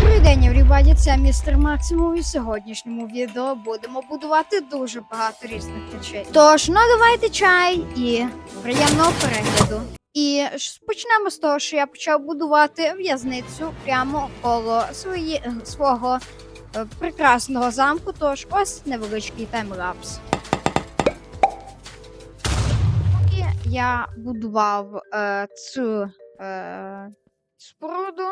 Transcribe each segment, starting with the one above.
Добрий день, everybody, це містер Максимум. І в сьогоднішньому відео будемо будувати дуже багато різних речей. Тож наливайте чай і приємного перегляду. І почнемо з того, що я почав будувати в'язницю прямо коло свої, свого е, прекрасного замку. Тож ось невеличкий таймлапс. Поки я будував е, цю е, споруду,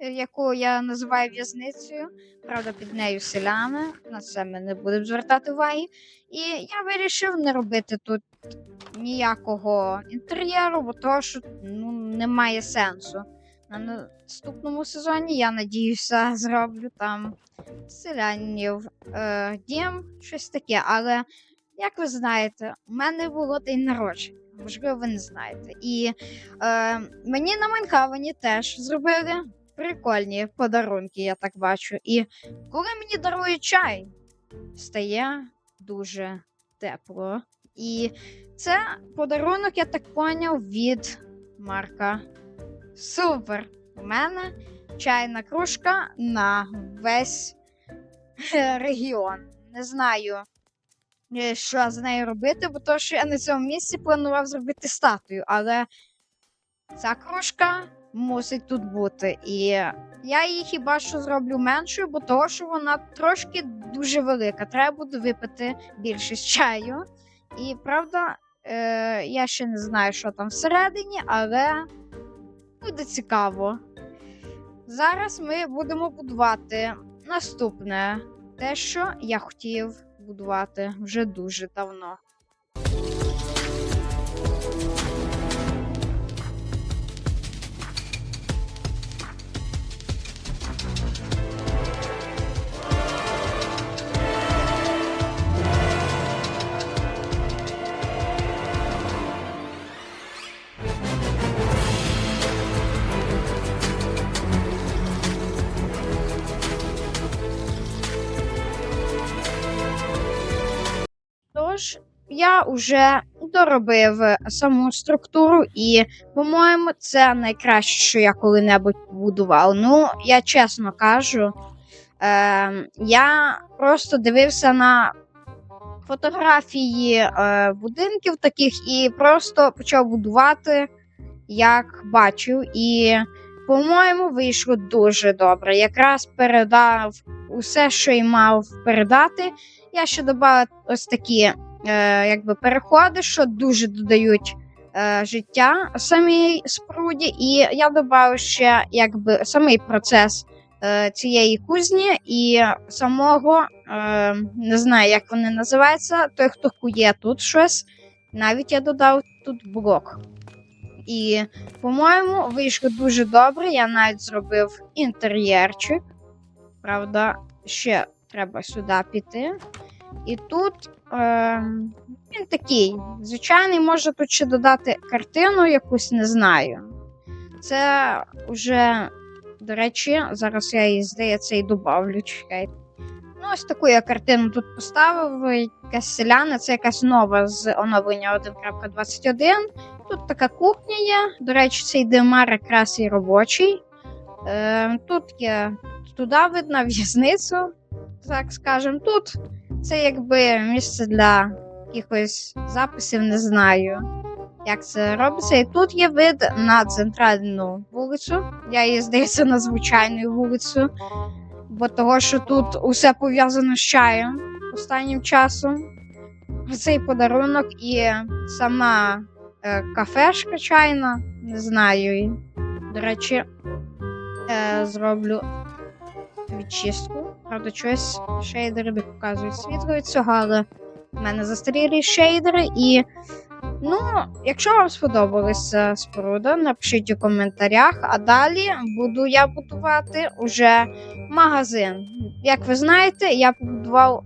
яку я називаю в'язницею. Правда, під нею селяни. На це ми не будемо звертати уваги. І я вирішив не робити тут ніякого інтер'єру, бо того, що ну, немає сенсу. На наступному сезоні я надіюся, зроблю там селянів е, дім, щось таке. Але як ви знаєте, у мене було день народження. Можливо, ви не знаєте. І е, мені на Майнхавені теж зробили прикольні подарунки, я так бачу. І коли мені дарують чай, стає дуже тепло. І це подарунок, я так поняв, від Марка. Супер! У мене чайна кружка на весь регіон. Не знаю, е, що з нею робити, бо то, що я на цьому місці планував зробити статую, але ця кружка мусить тут бути. І я її хіба що зроблю меншою, бо того, що вона трошки дуже велика. Треба буде випити більше з чаю. І правда, е, я ще не знаю, що там всередині, але буде цікаво. Зараз ми будемо будувати наступне те, що я хотів будувати вже дуже давно. Тож я вже доробив саму структуру, і, по-моєму, це найкраще, що я коли-небудь будував. Ну, я чесно кажу, е, я просто дивився на фотографії е, будинків таких і просто почав будувати, як бачив. І, по-моєму, вийшло дуже добре. Якраз передав усе, що й мав передати. Я ще додав ось такі е, якби переходи, що дуже додають е, життя самій споруді. І я додав ще якби самий процес е, цієї кузні і самого, е, не знаю, як вони називаються, той, хто кує тут щось. Навіть я додав тут блок. І, по-моєму, вийшло дуже добре. Я навіть зробив інтер'єрчик. Правда, ще треба сюди піти. І тут е, він такий звичайний, може тут ще додати картину якусь, не знаю. Це вже, до речі, зараз я її, здається, і добавлю. Чекайте. Ну, ось таку я картину тут поставив. Якась селяна, це якась нова з оновлення 1.21. Тут така кухня є. До речі, цей димар якраз і робочий. Е, тут є туди видно в'язницю, так скажемо. Це якби місце для якихось записів, не знаю, як це робиться. І тут є вид на центральну вулицю. Я її, здається, на звичайну вулицю, бо того, що тут усе пов'язано з чаєм останнім часом. Цей подарунок і сама е, кафешка чайна, не знаю. До речі, е, зроблю відчистку. Правда, щось шейдери не показують світло від цього, але в мене застарілі шейдери. І, ну, якщо вам сподобалася споруда, напишіть у коментарях. А далі буду я будувати уже магазин. Як ви знаєте, я побудував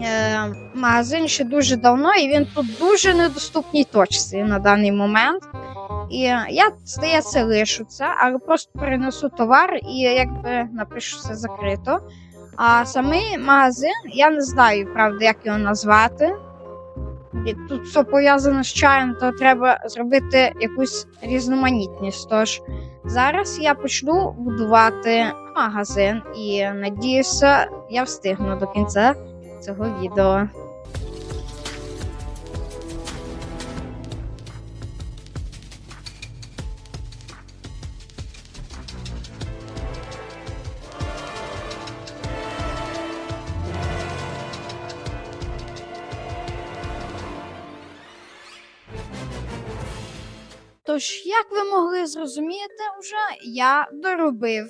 е, магазин ще дуже давно, і він тут дуже недоступній точці на даний момент. І я, здається, лишу це, але просто перенесу товар і якби напишу все закрито. А самий магазин, я не знаю, правда, як його назвати. І тут все пов'язано з чаєм, то треба зробити якусь різноманітність. Тож зараз я почну будувати магазин. І надіюся, я встигну до кінця цього відео. Тож, як ви могли зрозуміти, вже я доробив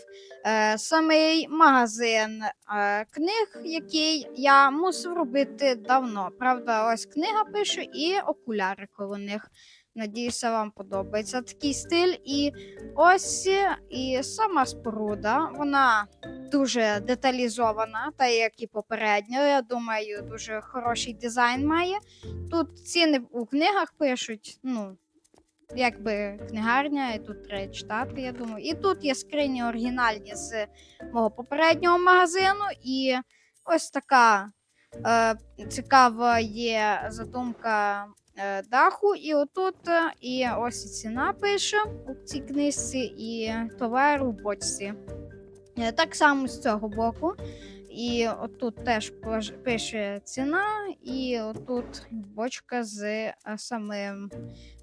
е, самий магазин е, книг, який я мусив робити давно. Правда, ось книга пише і окуляри коло них. Надіюся, вам подобається такий стиль. І ось і сама споруда, вона дуже деталізована, та як і попередньо. Я думаю, дуже хороший дизайн має. Тут ціни у книгах пишуть, ну якби книгарня, і тут треба читати, я думаю. І тут є скрині оригінальні з мого попереднього магазину. І ось така е, цікава є задумка е, даху. І отут, е, і ось і ціна пише у цій книжці, і товар у бочці. Е, Так само з цього боку. І отут теж пише ціна, і отут бочка з е, самим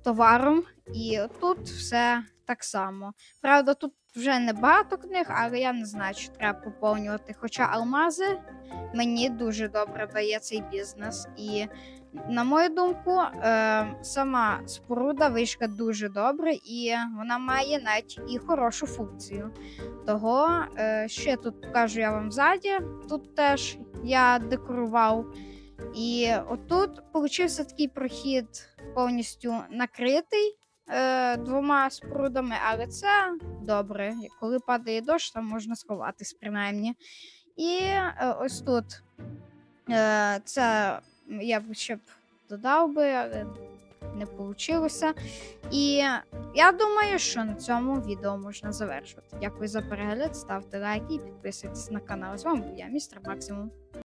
товаром. І отут все так само. Правда, тут вже не багато книг, але я не знаю, чи треба поповнювати. Хоча алмази мені дуже добре дає цей бізнес. І, на мою думку, е, сама споруда вийшла дуже добре, і вона має навіть і хорошу функцію. Того, ще тут покажу я вам ззаді. Тут теж я декорував. І отут получився такий прохід повністю накритий е, двома спорудами, але це добре. Коли падає дощ, там можна сховатись принаймні. І е, ось тут це я б ще б додав би, але не вийшло. І я думаю, що на цьому відео можна завершувати. Дякую за перегляд, ставте лайки і підписуйтесь на канал. З вами був я, містер Максимум.